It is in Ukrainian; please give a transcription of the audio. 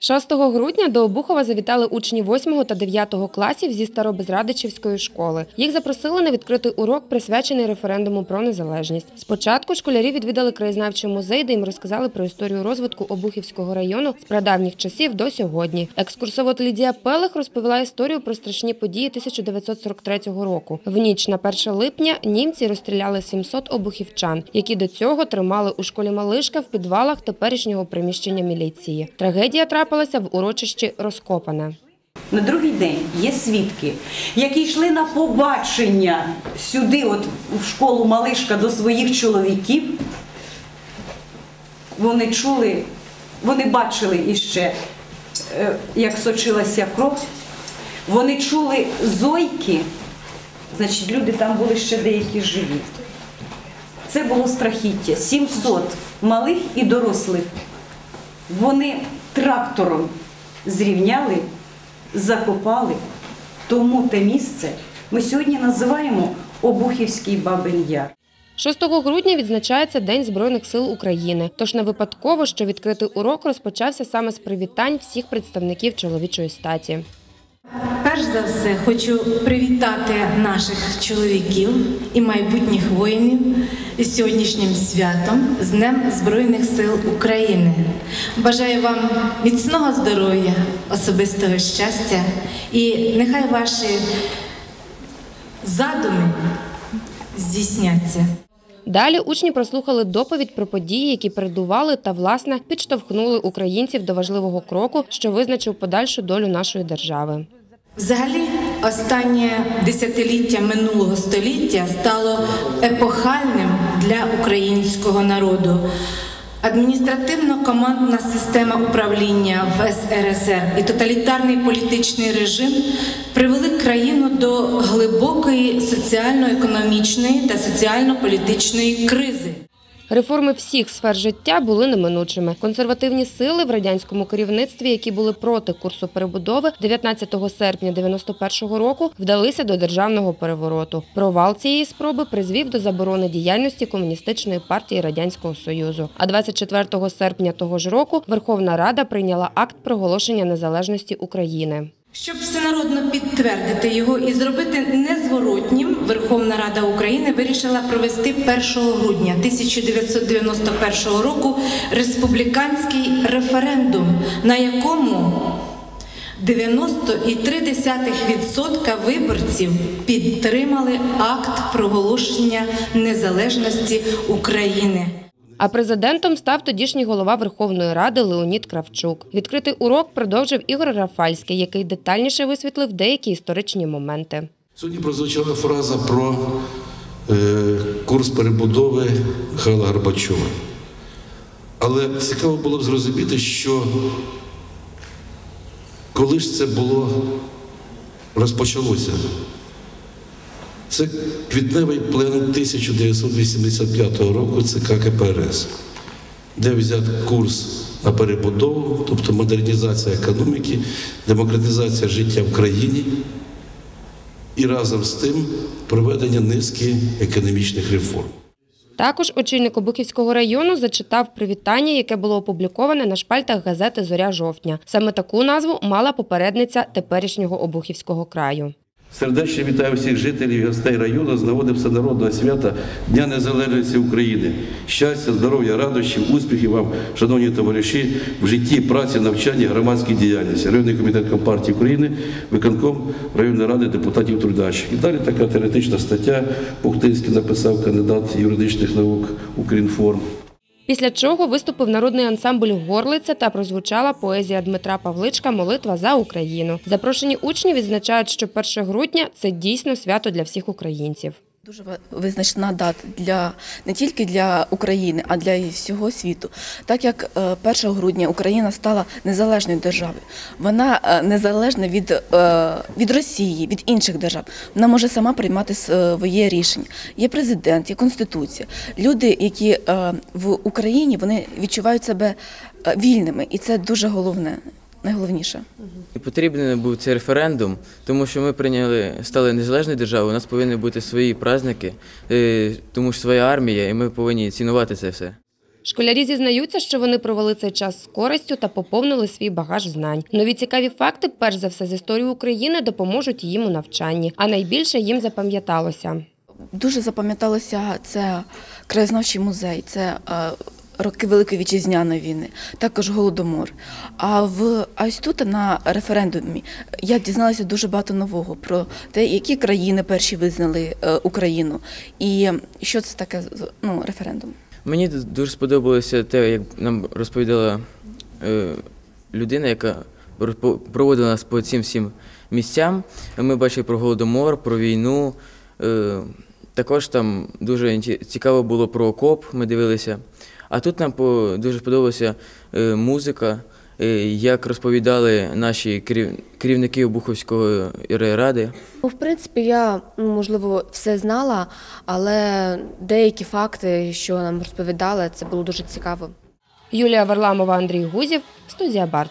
6 грудня до Обухова завітали учні 8 та 9 класів зі Старобезрадичівської школи. Їх запросили на відкритий урок, присвячений референдуму про незалежність. Спочатку школярі відвідали краєзнавчий музей, де їм розказали про історію розвитку Обухівського району з прадавніх часів до сьогодні. Екскурсовод Лідія Пелех розповіла історію про страшні події 1943 року. В ніч на 1 липня німці розстріляли 700 обухівчан, які до цього тримали у школі Малишка в підвалах теперішнього приміщення міліції. Трагедія трапилася в урочищі Розкопане. На другий день є свідки, які йшли на побачення сюди, от в школу Малишка до своїх чоловіків. Вони чули, вони бачили іще, е, як сочилася кров. Вони чули зойки, значить, люди там були ще деякі живі. Це було страхіття. 700 малих і дорослих. Вони трактором зрівняли, закопали. Тому те місце ми сьогодні називаємо Обухівський Бабин Яр. 6 грудня відзначається День Збройних сил України. Тож не випадково, що відкритий урок розпочався саме з привітань всіх представників чоловічої статі. Перш за все хочу привітати наших чоловіків і майбутніх воїнів із сьогоднішнім святом з Днем Збройних сил України. Бажаю вам міцного здоров'я, особистого щастя і нехай ваші задуми здійсняться. Далі учні прослухали доповідь про події, які передували та власне підштовхнули українців до важливого кроку, що визначив подальшу долю нашої держави. Взагалі, останнє десятиліття минулого століття стало епохальним для українського народу. Адміністративно-командна система управління в СРСР і тоталітарний політичний режим привели країну до глибокої соціально-економічної та соціально-політичної кризи. Реформи всіх сфер життя були неминучими. Консервативні сили в радянському керівництві, які були проти курсу перебудови, 19 серпня 91-го року вдалися до державного перевороту. Провал цієї спроби призвів до заборони діяльності комуністичної партії радянського союзу. А 24 серпня того ж року Верховна Рада прийняла акт проголошення незалежності України. Щоб всенародно підтвердити його і зробити незворотнім, Верховна Рада України вирішила провести 1 грудня 1991 року республіканський референдум, на якому 90,3% виборців підтримали акт проголошення незалежності України. А президентом став тодішній голова Верховної Ради Леонід Кравчук. Відкритий урок продовжив Ігор Рафальський, який детальніше висвітлив деякі історичні моменти. Сьогодні прозвучала фраза про е, курс перебудови Михайла Горбачова. Але цікаво було б зрозуміти, що коли ж це було розпочалося. Це квітневий пленум 1985 року ЦК КПРС, де взят курс на перебудову, тобто модернізація економіки, демократизація життя в країні і разом з тим проведення низки економічних реформ. Також очільник Обухівського району зачитав привітання, яке було опубліковане на шпальтах газети Зоря жовтня. Саме таку назву мала попередниця теперішнього Обухівського краю. Сердечно вітаю всіх жителів і гостей району з нагоди всенародного свята Дня Незалежності України. Щастя, здоров'я, радощів, успіхів вам, шановні товариші, в житті, праці, навчанні, громадській діяльності. Районний комітет Компартії України, виконком районної ради депутатів трудячих. І далі така теоретична стаття Пухтинський написав кандидат юридичних наук Укрінформ. Після чого виступив народний ансамбль Горлиця та прозвучала поезія Дмитра Павличка Молитва за Україну. Запрошені учні відзначають, що 1 грудня це дійсно свято для всіх українців. Дуже визначна дата для не тільки для України, а для всього світу. Так як е, 1 грудня Україна стала незалежною державою, вона е, незалежна від, е, від Росії, від інших держав. Вона може сама приймати своє рішення. Є президент, є конституція. Люди, які е, в Україні, вони відчувають себе е, вільними, і це дуже головне. Найголовніше. І Потрібен був цей референдум, тому що ми прийняли, стали незалежною державою, у нас повинні бути свої праздники, е, тому що своя армія, і ми повинні цінувати це все. Школярі зізнаються, що вони провели цей час з користю та поповнили свій багаж знань. Нові цікаві факти, перш за все з історії України, допоможуть їм у навчанні, а найбільше їм запам'яталося. Дуже запам'яталося це краєзнавчий музей, це е, роки Великої вітчизняної війни, також голодомор. А в ось тут на референдумі я дізналася дуже багато нового про те, які країни перші визнали е, Україну, і що це таке ну, референдум. Мені дуже сподобалося те, як нам розповідала е, людина, яка проводила нас по цим всім місцям. Ми бачили про голодомор, про війну. Також там дуже цікаво було про окоп, ми дивилися. А тут нам по- дуже сподобалася е, музика, е, як розповідали наші керівники Обуховської ради. Ну, в принципі, я можливо все знала, але деякі факти, що нам розповідали, це було дуже цікаво. Юлія Варламова, Андрій Гузів, студія Барт.